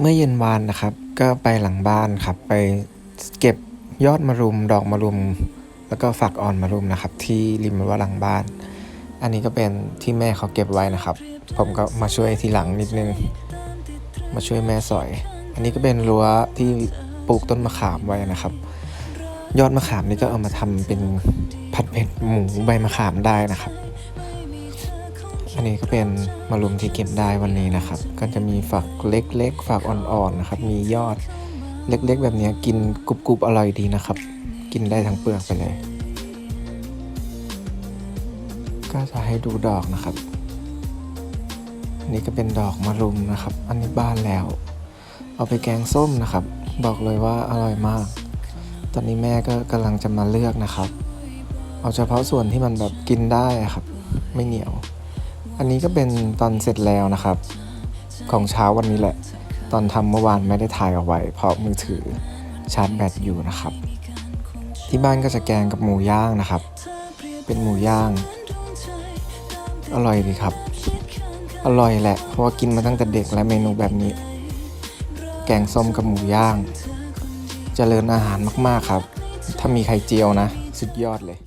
เมื่อเย็นวานนะครับ ก็ไปหลังบ้านครับ ไปเก็บยอดมะรุม ดอกมะรุม แล้วก็ฝักอ่อนมะรุมนะครับ ที่ริมรั้วหลังบ้าน อันนี้ก็เป็นที่แม่เขาเก็บไว้นะครับ ผมก็มาช่วยทีหลังนิดนึง มาช่วยแม่สอย อันนี้ก็เป็นรั้วที่ปลูกต้นมะขามไว้นะครับ ยอดมะขามนี่ก็เอามาทำเป็นผัดเผ็ดหมูใบมะขามได้นะครับ อันนี้ก็เป็นมะรุมที่เก็บได้วันนี้นะครับ ก็จะมีฝักเล็กๆ ฝักอ่อนๆนะครับ มียอดเล็กๆ แบบนี้กินกรุบๆ อร่อยดีนะครับ กินได้ทั้งเปลือกไปเลย ก็จะให้ดูดอกนะครับ อันนี้ก็เป็นดอกมะรุมนะครับ อันนี้บ้านแล้ว เอาไปแกงส้มนะครับ บอกเลยว่าอร่อยมาก ตอนนี้แม่ก็กำลังจะมาเลือกนะครับ เอาเฉพาะส่วนที่มันแบบกินได้ครับ ไม่เหนียว อันนี้ก็เป็นตอนเสร็จแล้วนะครับ ของเช้าวันนี้แหละ ตอนทำเมื่อวานไม่ได้ถ่ายเอาไว้ เพราะมือถือชาร์จแบตอยู่นะครับ ที่บ้านก็จะแกงกับหมูย่างนะครับ เป็นหมูย่าง อร่อยดีครับ อร่อยแหละ เพราะว่ากินมาตั้งแต่เด็กและเมนูแบบนี้ แกงส้มกับหมูย่างเจริญอาหารมากๆครับ ถ้ามีไข่เจียวนะ สุดยอดเลย